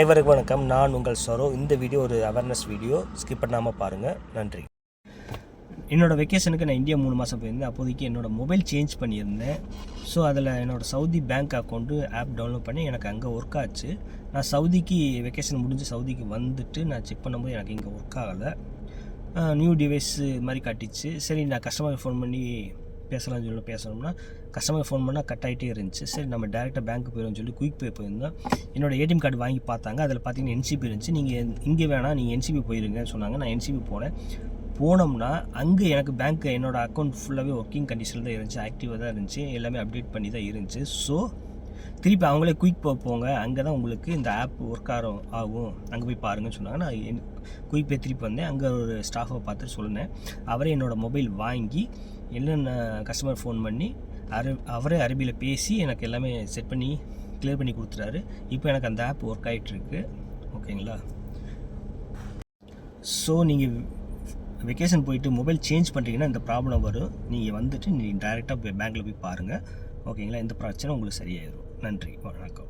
அனைவருக்கு வணக்கம்? நான் உங்கள் சரோ. இந்த வீடியோ ஒரு அவேர்னஸ் வீடியோ. ஸ்கிப் பண்ணாமல் பாருங்கள் நன்றி. என்னோடய வெக்கேஷனுக்கு நான் இந்தியா மூணு மாதம் போயிருந்தேன். அப்போதைக்கு என்னோடய மொபைல் சேஞ்ச் பண்ணியிருந்தேன். ஸோ அதில் என்னோட Saudi bank account app download பண்ணி எனக்கு அங்கே ஒர்க் ஆச்சு. நான் சவுதிக்கு வெக்கேஷன் முடிஞ்சு சவுதிக்கு வந்துட்டு நான் செக் பண்ணும்போது எனக்கு இங்கே ஒர்க் ஆகலை. நியூ டிவைஸ் மாதிரி காட்டிச்சு. சரி நான் கஸ்டமருக்கு ஃபோன் பண்ணி பேசலாம்னு சொல்லி பேசணும்னா கஸ்டமர் ஃபோன் பண்ணால் கட் ஆகிட்டே இருந்துச்சு. சரி நம்ம டேரெக்டாக பேங்க் போயிடும்னு சொல்லி குயிக் பே போயிருந்தோம். என்னோட ஏடிஎம் கார்டு வாங்கி பார்த்தாங்க. அதில் பார்த்தீங்கன்னா என்சிபி இருந்துச்சு. நீங்கள் இங்கே வேணாம் நீங்கள் என்சிபி போயிருங்கன்னு சொன்னாங்க. நான் என்சிபி போனேன். போனோம்னா அங்கே எனக்கு பேங்க் என்னோடய அக்கௌண்ட் ஃபுல்லாகவே ஒர்க்கிங் கண்டிஷனில் தான் இருந்துச்சு. ஆக்டிவாக தான் இருந்துச்சு. எல்லாமே அப்டேட் பண்ணி தான் இருந்துச்சு. ஸோ திருப்பி அவங்களே குயிக் பே போங்க. அங்கே தான் உங்களுக்கு இந்த ஆப் ஒர்க் ஆகும் ஆகும். அங்கே போய் பாருங்கன்னு சொன்னாங்க. நான் என் குயிக் பே திருப்பி வந்தேன். அங்கே ஒரு ஸ்டாஃபை பார்த்துட்டு சொன்னேன். அவரே என்னோடய மொபைல் வாங்கி என்னென்ன கஸ்டமர் ஃபோன் பண்ணி அர அவரே அரபியில் பேசி எனக்கு எல்லாமே செட் பண்ணி க்ளியர் பண்ணி கொடுத்துட்டாரு. இப்போ எனக்கு அந்த ஆப் ஒர்க் ஆகிட்டுருக்கு ஓகேங்களா ஸோ நீங்கள் வெக்கேஷன் போயிட்டு மொபைல் சேஞ்ச் பண்ணுறீங்கன்னா இந்த ப்ராப்ளம் வரும். நீங்கள் வந்துட்டு நீங்கள் டேரெக்டாக போய் பேங்க்கில் போய் பாருங்கள் ஓகேங்களா இந்த பிரச்சனை உங்களுக்கு சரியாயிடும் நன்றி வணக்கம்.